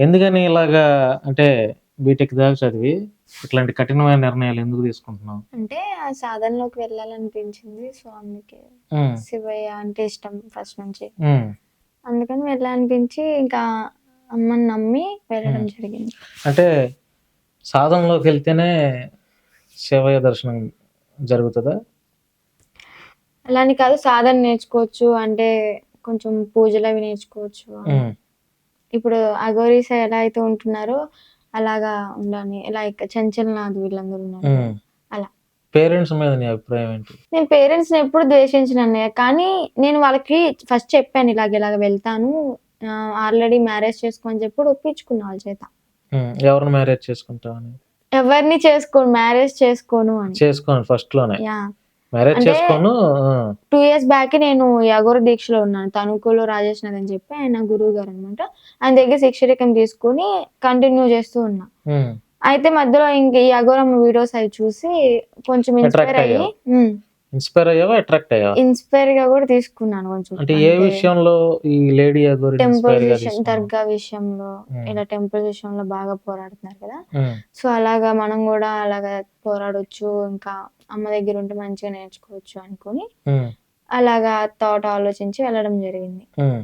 ఎందుకని ఇలాగా అంటే బీటెక్ దాకా చదివి ఇట్లాంటి కఠినమైన నిర్ణయాలు ఎందుకు తీసుకుంటున్నావు? అంటే ఆ సాధనలోకి వెళ్ళాలనిపించింది. సో అందుకే ఉమ్, శివయ్య అంటే ఇష్టం ఫస్ట్ నుంచి. ఉమ్. అందుకని వెళ్ళాలనిపించి ఇంకా అమ్మని నమ్మి వెళ్ళడం. జరిగింది. అంటే సాధనలోకి వెళ్తేనే శివయ్య దర్శనం జరుగుతుందా? అలాని కాదు సాధన నేర్చుకోవచ్చు. అంటే కొంచెం పూజలు అవి నేర్చుకోవచ్చు. ఉమ్, ఇప్పుడు అగోరీస్ ఎలా అయితే ఉంటున్నారో అలాగా ఉండాలి. లైక్ చంచల్నాథ్ వీళ్ళందరూ ఉన్నారు. ఉమ్. అలా. పేరెంట్స్ మీద నీ అభిప్రాయం ఏంటి? నేను పేరెంట్స్ని ఎప్పుడు ద్వేషించిన అన్నయ్య. కానీ నేను వాళ్ళకి ఫస్ట్ చెప్పాను ఇలాగ ఇలాగ వెళ్తాను. ఆల్రెడీ మ్యారేజ్ చేసుకోని చెప్పి ఒప్పించుకున్నా వాళ్ళ చేత. ఉమ్, ఎవరిని మ్యారేజ్ చేసుకుంటావని ఎవరిని చేసుకోను మ్యారేజ్ చేసుకోను అని. చేసుకోండి ఫస్ట్లోనే. యా మ్యారేజ్ చేసుకోను టూ ఇయర్స్ బ్యాక్ నేను యగోర దీక్షలో ఉన్నాను. తణుకులో రాజేష్ నాథ్ అని చెప్పి ఆయన గురువు గారు అనమాట ఆయన దగ్గర శిక్షరికం తీసుకుని కంటిన్యూ చేస్తూ ఉన్నా. అయితే మధ్యలో ఇంక ఈ అఘోరమ్మ వీడియోస్ అవి చూసి కొంచెం ఇన్స్పైర్ అయ్యి ఇన్స్పైర్ అయ్యావా అట్రాక్ట్ అయ్యావా? ఇన్స్పైర్గా కూడా తీసుకున్నాను కొంచెం. అంటే ఏ విషయంలో ఈ లేడీ అగోరి టెంపుల్ విషయం? దర్గా విషయంలో ఇలా టెంపుల్ విషయంలో బాగా పోరాడుతున్నారు కదా. ఉమ్, సో అలాగా మనం కూడా అలాగా పోరాడొచ్చు ఇంకా అమ్మ దగ్గర ఉంటే మంచిగా నేర్చుకోవచ్చు అనుకుని ఉమ్, అలాగా థాట్ ఆలోచించి వెళ్ళడం జరిగింది. ఉమ్.